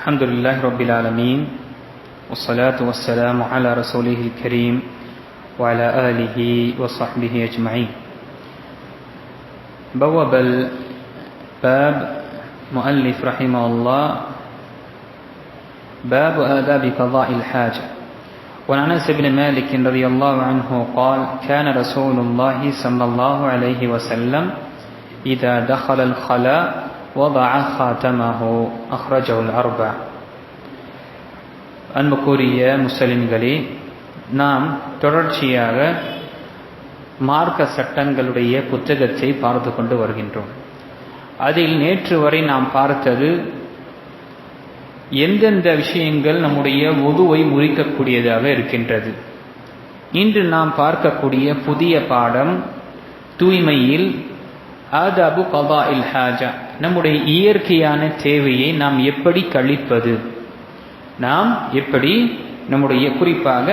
الحمد لله رب العالمين والصلاة والسلام على رسوله الكريم وعلى آله وصحبه أجمعين. بوب الباب مؤلف رحمه الله باب آداب قضاء الحاجة. وعن أنس بن مالك رضي الله عنه قال كان رسول الله صلى الله عليه وسلم إذا دخل الخلاء وضع خاتمه أخرجه الأربع அன்புக்குரிய முஸ்லிம்களே நாம் தொடர்ச்சியாக மார்க்க சட்டங்களுடைய புத்தகத்தை பார்த்து கொண்டு வருகின்றோம் அதில் நேற்று வரை நாம் பார்த்தது எந்தெந்த விஷயங்கள் நம்முடைய உதுவை முறிக்கக்கூடியதாக இருக்கின்றது இன்று நாம் பார்க்கக்கூடிய புதிய பாடம் தூய்மையில் ஆதாபு கபா இல் ஹாஜா நம்முடைய இயற்கையான தேவையை நாம் எப்படி கழிப்பது? நாம் எப்படி நம்முடைய குறிப்பாக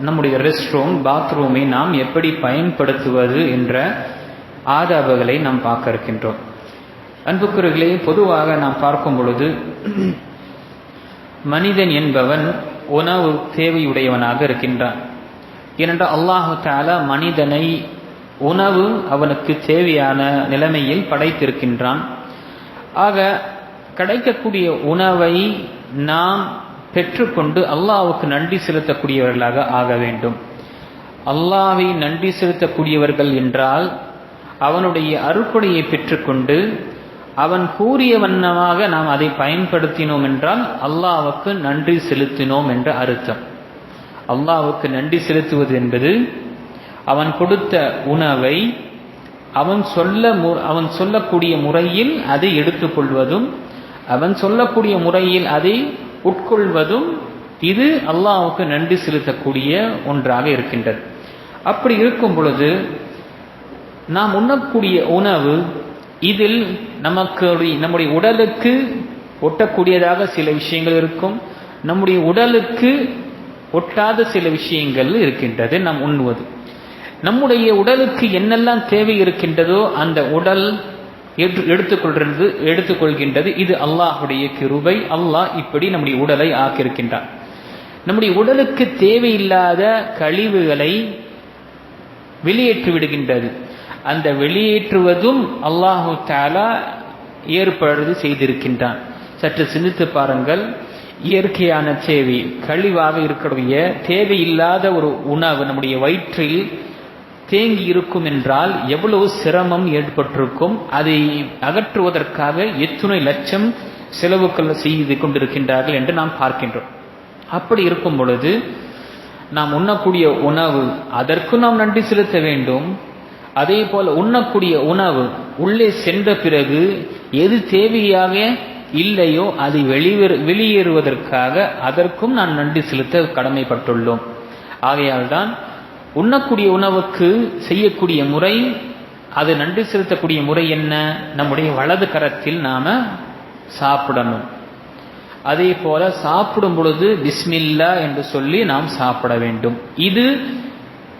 நம்முடைய ரெஸ்ட் ரூம் பாத்ரூமை நாம் எப்படி பயன்படுத்துவது என்ற ஆதாபங்களை நாம் பார்க்க இருக்கின்றோம் அன்புக்குறர்களே பொதுவாக நாம் பார்க்கும் பொழுது மனிதன் என்பவன் உணவு தேவையுடையவனாக இருக்கின்றான். ஏனென்றால் அல்லாஹு தாலா மனிதனை உணவு அவனுக்கு தேவையான நிலைமையில் படைத்திருக்கின்றான். ஆக கிடைக்கக்கூடிய உணவை நாம் பெற்றுக்கொண்டு அல்லாவுக்கு நன்றி செலுத்தக்கூடியவர்களாக ஆக வேண்டும். அல்லாவை நன்றி செலுத்தக்கூடியவர்கள் என்றால் அவனுடைய அருக்குடையை பெற்றுக்கொண்டு அவன் கூறிய வண்ணமாக நாம் அதை பயன்படுத்தினோம் என்றால் அல்லாவுக்கு நன்றி செலுத்தினோம் என்ற அர்த்தம். அல்லாவுக்கு நன்றி செலுத்துவது என்பது அவன் கொடுத்த உணவை அவன் சொல்ல அவன் சொல்லக்கூடிய முறையில் அதை எடுத்துக்கொள்வதும் அவன் சொல்லக்கூடிய முறையில் அதை உட்கொள்வதும் இது அல்லாவுக்கு நன்றி செலுத்தக்கூடிய ஒன்றாக இருக்கின்றது. அப்படி இருக்கும் பொழுது நாம் உண்ணக்கூடிய உணவு இதில் நமக்கு நம்முடைய உடலுக்கு ஒட்டக்கூடியதாக சில விஷயங்கள் இருக்கும். நம்முடைய உடலுக்கு ஒட்டாத சில விஷயங்கள் இருக்கின்றது நாம் உண்ணுவது. நம்முடைய உடலுக்கு என்னெல்லாம் தேவை இருக்கின்றதோ அந்த உடல் எடுத்துக்கொள்றது எடுத்துக்கொள்கின்றது. இது அல்லாஹுடைய கிருபை. அல்லாஹ் இப்படி நம்முடைய உடலை ஆக்கியிருக்கின்றான். நம்முடைய உடலுக்கு தேவையில்லாத கழிவுகளை வெளியேற்றி விடுகின்றது அந்த வெளியேற்றுவதும் அல்லாஹு தாலா ஏற்பாடு செய்திருக்கின்றான். சற்று சிந்தித்து பாருங்கள். இயற்கையான தேவை கழிவாக இருக்கக்கூடிய தேவையில்லாத ஒரு உணவு நம்முடைய வயிற்றில் தேங்கி இருக்கும் என்றால் எவ்வளவு சிரமம் ஏற்பட்டிருக்கும் அதை அகற்றுவதற்காக எத்துணை லட்சம் செலவுகள் செய்து கொண்டிருக்கின்றார்கள் என்று நாம் பார்க்கின்றோம். அப்படி இருக்கும் பொழுது நாம் உண்ணக்கூடிய உணவு அதற்கும் நாம் நன்றி செலுத்த வேண்டும். அதே போல உண்ணக்கூடிய உணவு உள்ளே சென்ற பிறகு எது தேவையாக இல்லையோ அது வெளியேறு வெளியேறுவதற்காக அதற்கும் நான் நன்றி செலுத்த கடமைப்பட்டுள்ளோம். ஆகையால் தான் உண்ணக்கூடிய உணவுக்கு செய்யக்கூடிய முறை அது நன்றி செலுத்தக்கூடிய முறை என்ன? நம்முடைய வலது கரத்தில் நாம சாப்பிடணும். அதே போல சாப்பிடும் பொழுது பிஸ்மில்லா என்று சொல்லி நாம் சாப்பிட வேண்டும். இது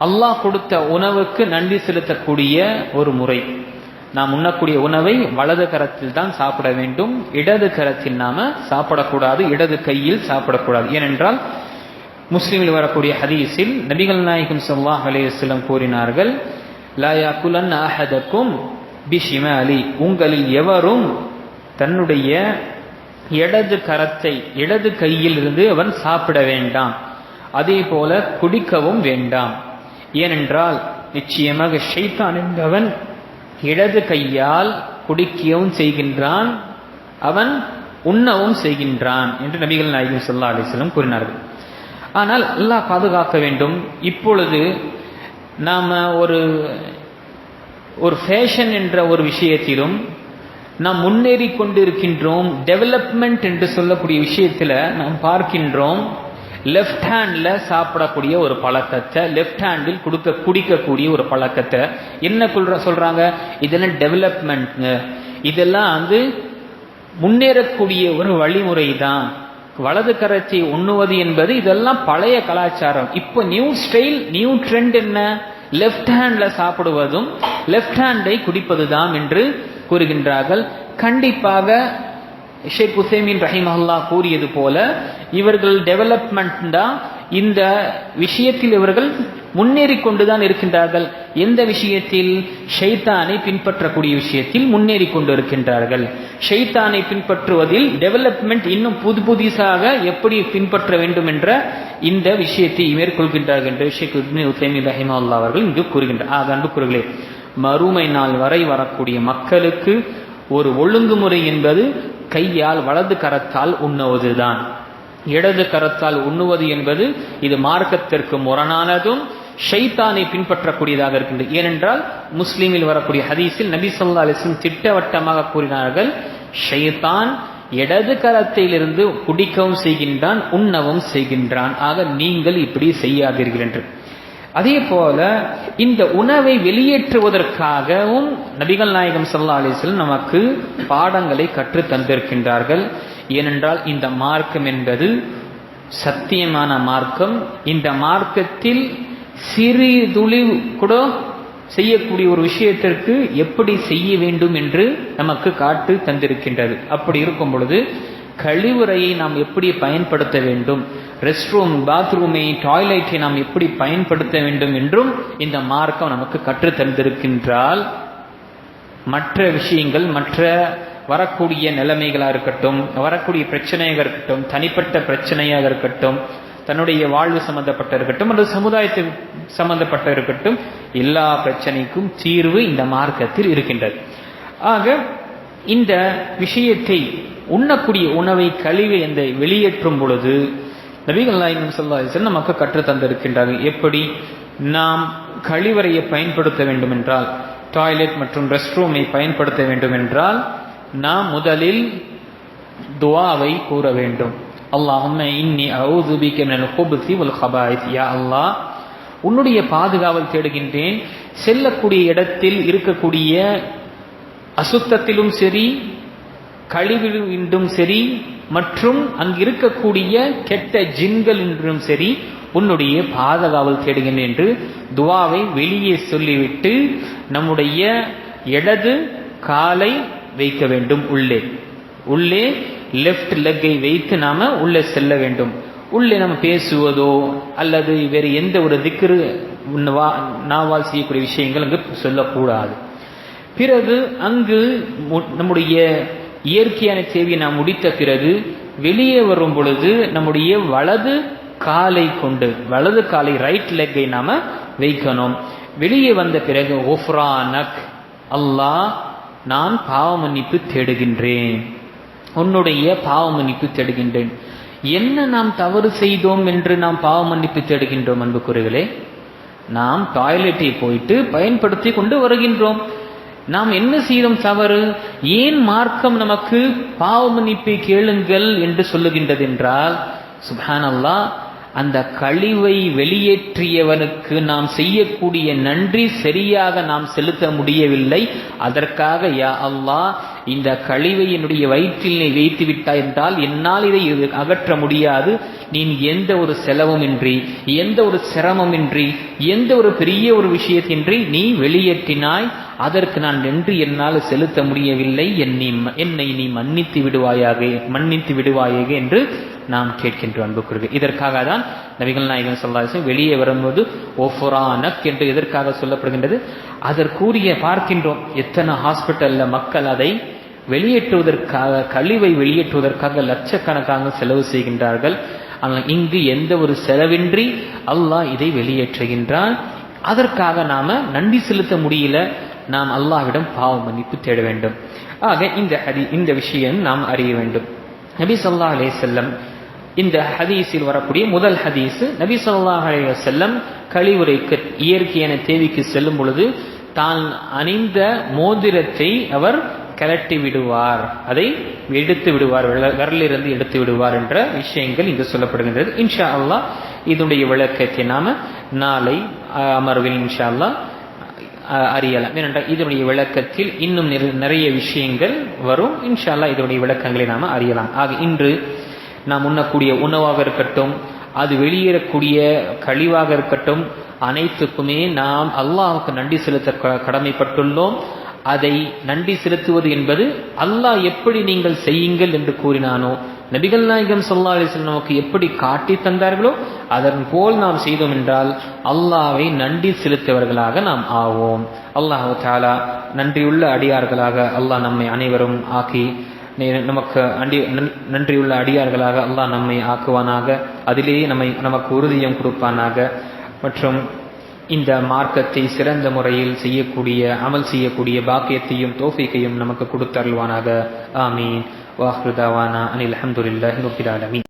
அல்லாஹ் கொடுத்த உணவுக்கு நன்றி செலுத்தக்கூடிய ஒரு முறை. நாம் உண்ணக்கூடிய உணவை வலது கரத்தில் தான் சாப்பிட வேண்டும். இடது கரத்தில் நாம சாப்பிடக்கூடாது. இடது கையில் சாப்பிடக்கூடாது. ஏனென்றால் முஸ்லீமில் வரக்கூடிய ஹதீஸில் நபிகள் நாயகம் சல்லாஹ் அலையம் கூறினார்கள் லாயா குலன் அஹதக்கும் பிஷிமாலி. உங்களில் எவரும் தன்னுடைய இடது கரத்தை இடது கையில் இருந்து அவன் சாப்பிட வேண்டாம் அதே போல குடிக்கவும் வேண்டாம். ஏனென்றால் நிச்சயமாக ஷைத்தான் என்பவன் இடது கையால் குடிக்கவும் செய்கின்றான் அவன் உண்ணவும் செய்கின்றான் என்று நபிகள் நாயகம் சொல்லா அலிஸ்லம் கூறினார்கள். ஆனால் அல்லாஹ் பாதுகாக்க வேண்டும். இப்பொழுது நாம் ஒரு ஒரு ஃபேஷன் என்ற ஒரு விஷயத்திலும் நாம் முன்னேறி கொண்டிருக்கின்றோம். டெவலப்மெண்ட் என்று சொல்லக்கூடிய விஷயத்தில் நாம் பார்க்கின்றோம். லெஃப்ட் ஹேண்டில் சாப்பிடக்கூடிய ஒரு பழக்கத்தை லெஃப்ட் ஹேண்டில் கொடுக்க குடிக்கக்கூடிய ஒரு பழக்கத்தை. என்ன சொல்ற சொல்கிறாங்க இதெல்லாம் டெவலப்மெண்ட்ங்க இதெல்லாம் வந்து முன்னேறக்கூடிய ஒரு வழிமுறை தான் வலது கரத்தை உண்ணுவது என்பது இதெல்லாம் பழைய கலாச்சாரம். இப்போ நியூ ஸ்டைல் நியூ ட்ரெண்ட் என்ன? லெஃப்ட் ஹேண்ட்ல சாப்பிடுவதும் லெஃப்ட் ஹேண்டை குடிப்பதுதான் என்று கூறுகின்றார்கள். கண்டிப்பாக ஷேக் உசேமின் ரஹிமஹல்லா கூறியது போல இவர்கள் டெவலப்மெண்ட் தான் இந்த விஷயத்தில் இவர்கள் முன்னேறி கொண்டுதான் இருக்கின்றார்கள். எந்த விஷயத்தில்? ஷைத்தானை பின்பற்றக்கூடிய விஷயத்தில் முன்னேறி கொண்டு இருக்கின்றார்கள். ஷைத்தானை பின்பற்றுவதில் டெவலப்மெண்ட் இன்னும் புது புதுசாக எப்படி பின்பற்ற வேண்டும் என்ற இந்த விஷயத்தை மேற்கொள்கின்றார்கள் என்று ஷேக் உசேமின் ரஹிமஹல்லா அவர்கள் இங்கு கூறுகின்றார் ஆக அன்புக்குறர்களே மறுமை நாள் வரை வரக்கூடிய மக்களுக்கு ஒரு ஒழுங்குமுறை என்பது கையால் வலது கரத்தால் உண்ணுவதுதான். இடது கரத்தால் உண்ணுவது என்பது இது மார்க்கத்திற்கு முரணானதும் ஷைத்தானை பின்பற்றக்கூடியதாக இருக்கின்றது. ஏனென்றால் முஸ்லீமில் வரக்கூடிய ஹதீஸில் நபி சொல்லா அலிஸ்லம் திட்டவட்டமாக கூறினார்கள் ஷைத்தான் இடது கரத்திலிருந்து குடிக்கவும் செய்கின்றான் உண்ணவும் செய்கின்றான். ஆக நீங்கள் இப்படி செய்யாதீர்கள் என்று. அதே போல இந்த உணவை வெளியேற்றுவதற்காகவும் நபிகள் நாயகம் சல்லா அலிஸ்லம் நமக்கு பாடங்களை கற்று தந்திருக்கின்றார்கள். ஏனென்றால் இந்த மார்க்கம் என்பது சத்தியமான மார்க்கம். இந்த மார்க்கத்தில் சிறு துளி கூட செய்யக்கூடிய ஒரு விஷயத்திற்கு எப்படி செய்ய வேண்டும் என்று நமக்கு காட்டு தந்திருக்கின்றது. அப்படி இருக்கும் பொழுது கழிவுறையை நாம் எப்படி பயன்படுத்த வேண்டும்? ரெஸ்ட் ரூம் பாத்ரூமை டாய்லெட்டை நாம் எப்படி பயன்படுத்த வேண்டும் என்றும் இந்த மார்க்கம் நமக்கு கற்று தந்திருக்கின்றால் மற்ற விஷயங்கள் மற்ற வரக்கூடிய நிலைமைகளாக இருக்கட்டும் வரக்கூடிய பிரச்சனையாக இருக்கட்டும் தனிப்பட்ட பிரச்சனையாக இருக்கட்டும் தன்னுடைய வாழ்வு சம்பந்தப்பட்ட இருக்கட்டும் அல்லது சமுதாயத்தை சம்பந்தப்பட்ட இருக்கட்டும் எல்லா பிரச்சனைக்கும் தீர்வு இந்த மார்க்கத்தில் இருக்கின்றது. ஆக இந்த விஷயத்தை உண்ணக்கூடிய உணவை கழிவை அந்த வெளியேற்றும் பொழுது நபிகள் நாயகம் சொல்லாசன் நமக்கு கற்று தந்திருக்கின்றார்கள். எப்படி? நாம் கழிவறையை பயன்படுத்த வேண்டும் என்றால் டாய்லெட் மற்றும் ரெஸ்ட் ரூமை பயன்படுத்த வேண்டும் என்றால் நாம் முதலில் துவாவை கூற வேண்டும். அல்லாஹும்ம இன்னி அவுதுபிக்க பிக மினல் குப்தி வல் ஹபாயித் யா அல்லாஹ் உன்னுடைய பாதுகாவல் தேடுகின்றேன். செல்லக்கூடிய இடத்தில் இருக்கக்கூடிய அசுத்தத்திலும் சரி கழிவிலும் சரி மற்றும் அங்கு இருக்கக்கூடிய கெட்ட ஜின்கள் என்றும் சரி உன்னுடைய பாதுகாவல் தேடுகின்றேன் என்று துவாவை வெளியே சொல்லிவிட்டு நம்முடைய இடது காலை வைக்க வேண்டும் உள்ளே. உள்ளே லெஃப்ட் லெக்கை வைத்து நாம உள்ளே செல்ல வேண்டும். உள்ளே நம்ம பேசுவதோ அல்லது வேறு எந்த ஒரு திக்ரு நாவால் செய்யக்கூடிய விஷயங்கள் அங்கு சொல்லக்கூடாது. பிறகு அங்கு நம்முடைய இயற்கையான சேவையை நாம் முடித்த பிறகு வெளியே வரும் பொழுது நம்முடைய வலது காலை கொண்டு வலது காலை ரைட் லெக்கை நாம் வைக்கணும். வெளியே வந்த பிறகு ஒஃப்ரானக் அல்லாஹ் நான் பாவ மன்னிப்பு தேடுகின்றேன். உன்னுடைய பாவ மன்னிப்பு தேடுகின்றேன். என்ன நாம் தவறு செய்தோம் என்று நாம் பாவ மன்னிப்பு தேடுகின்றோம் அன்புக்குறைகளே நாம் டாய்லெட்டை போயிட்டு பயன்படுத்தி கொண்டு வருகின்றோம். நாம் என்ன செய்தோம் தவறு? ஏன் மார்க்கம் நமக்கு பாவ மன்னிப்பை கேளுங்கள் என்று சொல்லுகின்றது என்றால் சுபான் அல்லா அந்த கழிவை வெளியேற்றியவனுக்கு நாம் செய்யக்கூடிய நன்றி சரியாக நாம் செலுத்த முடியவில்லை. அதற்காக யா அல்லாஹ் இந்த கழிவை என்னுடைய வயிற்றில் நீ வைத்து விட்டாய் என்றால் என்னால் இதை அகற்ற முடியாது. நீ எந்த ஒரு செலவுமின்றி எந்த ஒரு சிரமமின்றி எந்த ஒரு பெரிய ஒரு விஷயத்தின்றி நீ வெளியேற்றினாய். அதற்கு நான் நன்றி என்னால் செலுத்த முடியவில்லை. என்னை என்னை நீ மன்னித்து விடுவாயாக மன்னித்து விடுவாயாக என்று நாம் கேட்கின்றோம் அன்புக்குரிய இதற்காக தான் நபிகள் நாயகன் சொல்லாசன் வெளியே வரும்போது ஓஃபுரானக் என்று எதற்காக சொல்லப்படுகின்றது? அதற்குரிய பார்க்கின்றோம் எத்தனை ஹாஸ்பிட்டலில் மக்கள் அதை வெளியேற்றுவதற்காக கழிவை வெளியேற்றுவதற்காக லட்சக்கணக்காக செலவு செய்கின்றார்கள். ஆனால் இங்கு எந்த ஒரு செலவின்றி அல்லாஹ் இதை வெளியேற்றுகின்றான். அதற்காக நாம நன்றி செலுத்த முடியல நாம் அல்லாஹ்விடம் பாவ மன்னிப்பு தேட வேண்டும். ஆக இந்த அறி இந்த விஷயம் நாம் அறிய வேண்டும். நபி சொல்லா அலே செல்லம் இந்த ஹதீஸில் வரக்கூடிய முதல் ஹதீஸ் நபி சொல்லாஹ் செல்லம் கழிவுரைக்கு இயற்கையான தேவிக்கு செல்லும் பொழுது தான் அணிந்த மோதிரத்தை அவர் கலட்டி விடுவார். அதை எடுத்து விடுவார் விரலிருந்து எடுத்து விடுவார் என்ற விஷயங்கள் இங்கு சொல்லப்படுகின்றது. இன்ஷா அல்லா இதனுடைய விளக்கத்தை நாம நாளை அமர்வில் இன்ஷா அல்லா அறியலாம். ஏனென்றால் இதனுடைய விளக்கத்தில் இன்னும் நிறைய விஷயங்கள் வரும். இன்ஷா அல்லா இதனுடைய விளக்கங்களை நாம அறியலாம். ஆக இன்று நாம் உண்ணக்கூடிய உணவாக இருக்கட்டும் அது வெளியேறக்கூடிய கழிவாக இருக்கட்டும் அனைத்துக்குமே நாம் அல்லாஹுக்கு நன்றி செலுத்த கடமைப்பட்டுள்ளோம். அதை நன்றி செலுத்துவது என்பது அல்லாஹ் எப்படி நீங்கள் செய்யுங்கள் என்று கூறினானோ நபிகள் நாயகம் சொல்லா அலிஸ்லாம் நமக்கு எப்படி காட்டி தந்தார்களோ அதன் போல் நாம் செய்தோம் என்றால் அல்லாவை நன்றி செலுத்தவர்களாக நாம் ஆவோம். அல்லாஹ் தாலா நன்றியுள்ள அடியார்களாக அல்லாஹ் நம்மை அனைவரும் ஆக்கி நமக்கு அடி நன்றியுள்ள அடியார்களாக அல்லாஹ் நம்மை ஆக்குவானாக. அதிலேயே நம்மை நமக்கு உறுதியம் கொடுப்பானாக. மற்றும் இந்த மார்க்கத்தை சிறந்த முறையில் செய்யக்கூடிய அமல் செய்யக்கூடிய பாக்கியத்தையும் தோஃபிக்கையும் நமக்கு கொடுத்தருள்வானாக. ஆமீன். வாஹ்ருதாவானா அனில் அஹமதுல்லாஹி ரபில் ஆலமீன்.